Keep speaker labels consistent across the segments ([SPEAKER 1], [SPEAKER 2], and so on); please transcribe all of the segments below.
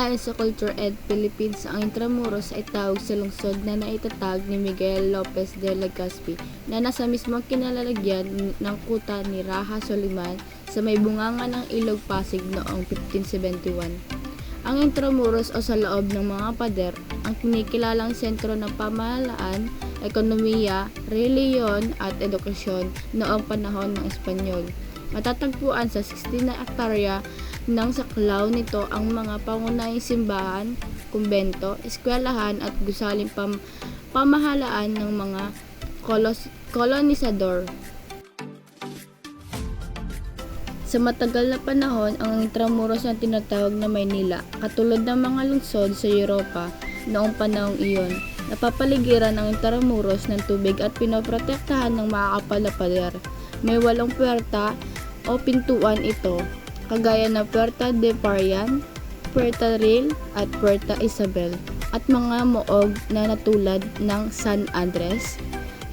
[SPEAKER 1] Ayon sa Culture Ed Philippines, ang Intramuros ay tawag sa lungsod na naitatag ni Miguel Lopez de Legazpi na nasa mismong kinalalagyan ng kuta ni Raha Soliman sa may bunganga ng Ilog Pasig noong 1571. Ang Intramuros o sa loob ng mga pader, ang kinikilalang sentro ng pamahalaan, ekonomiya, reliyon at edukasyon noong panahon ng Espanyol. Matatagpuan sa 16 na ektarya ng saklaw nito ang mga pangunahing simbahan, kumbento, eskwelahan at gusaling pam- pamahalaan ng mga kolos- kolonisador. Sa matagal na panahon, ang Intramuros ang tinatawag na Maynila, katulad ng mga lungsod sa Europa noong panahong iyon. Napapaligiran ang Intramuros ng tubig at pinoprotektahan ng makakapal na pader. May walong puwerta o pintuan ito, kagaya ng Puerta de Parian, Puerta Real at Puerta Isabel, at mga moog na natulad ng San Andres,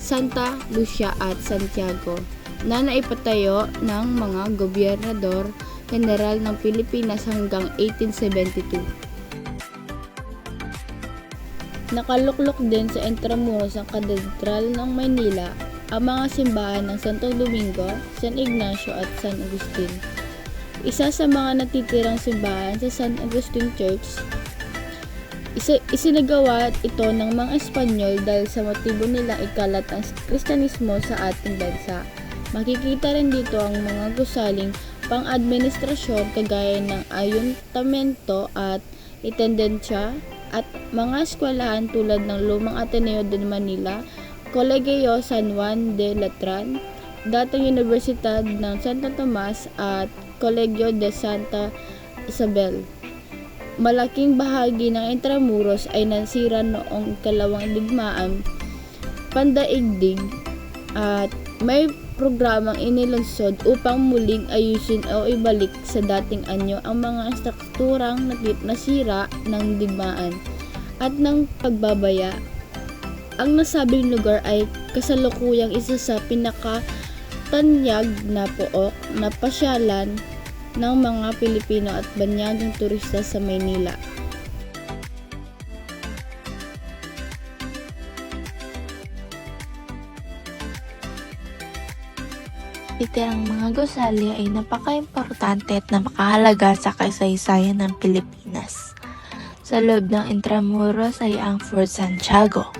[SPEAKER 1] Santa Lucia at Santiago na naipatayo ng mga gobyernador general ng Pilipinas hanggang 1872. Nakaluklok din sa Intramuros ang Katedral ng Maynila, ang mga simbahan ng Santo Domingo, San Ignacio at San Agustin. Isa sa mga natitirang simbahan sa San Agustin Church, isa, isinagawa ito ng mga Espanyol dahil sa motibo nilang ikalat ang Kristyanismo sa ating bansa. Makikita rin dito ang mga gusaling pang-administrasyon kagaya ng ayuntamento at intendensya at mga eskwelahan tulad ng Lumang Ateneo de Manila, Colegio San Juan de Latran, dating Universidad ng Santo Tomas at Colegio de Santa Isabel. Malaking bahagi ng Intramuros ay nasira noong ikalawang digmaan pandaigdig at may programang inilunsod upang muling ayusin o ibalik sa dating anyo ang mga strukturang nasira ng digmaan at ng pagbabaya. Ang nasabing lugar ay kasalukuyang isa sa pinakatanyag na pook na pasyalan ng mga Pilipino at banyagang turista sa Maynila.
[SPEAKER 2] Itirang mga gusali ay napaka-importante at napakahalaga sa kasaysayan ng Pilipinas. Sa loob ng Intramuros ay ang Fort Santiago.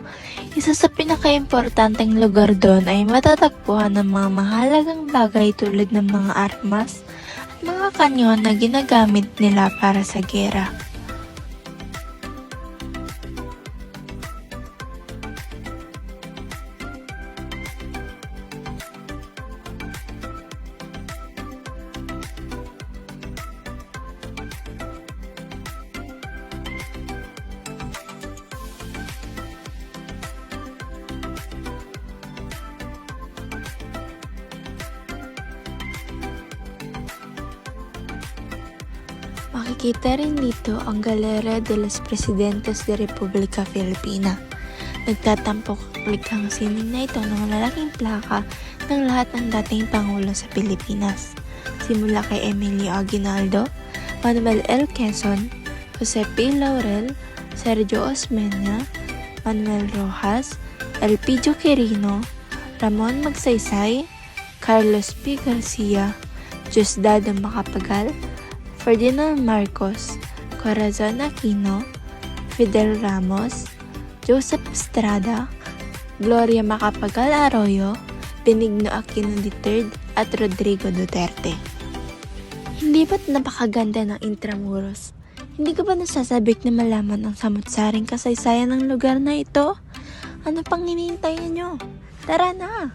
[SPEAKER 2] Isa sa pinaka-importanteng lugar doon ay matatagpuan ng mga mahalagang bagay tulad ng mga armas at mga kanyon na ginagamit nila para sa gera. Makikita rin dito ang Galera de los Presidentes de República Filipina. Nagtatampok ang sining na ito ng malalaking plaka ng lahat ng dating Pangulo sa Pilipinas. Simula kay Emilio Aguinaldo, Manuel L. Quezon, Jose P. Laurel, Sergio Osmeña, Manuel Rojas, Elpidio Quirino, Ramon Magsaysay, Carlos P. Garcia, Diosdado Macapagal, Ferdinand Marcos, Corazon Aquino, Fidel Ramos, Joseph Estrada, Gloria Macapagal Arroyo, Benigno Aquino III at Rodrigo Duterte. Hindi ba't napakaganda ng Intramuros? Hindi ka ba nasasabik na malaman ang samot-saring kasaysayan ng lugar na ito? Ano pang hinihintay nyo? Tara na!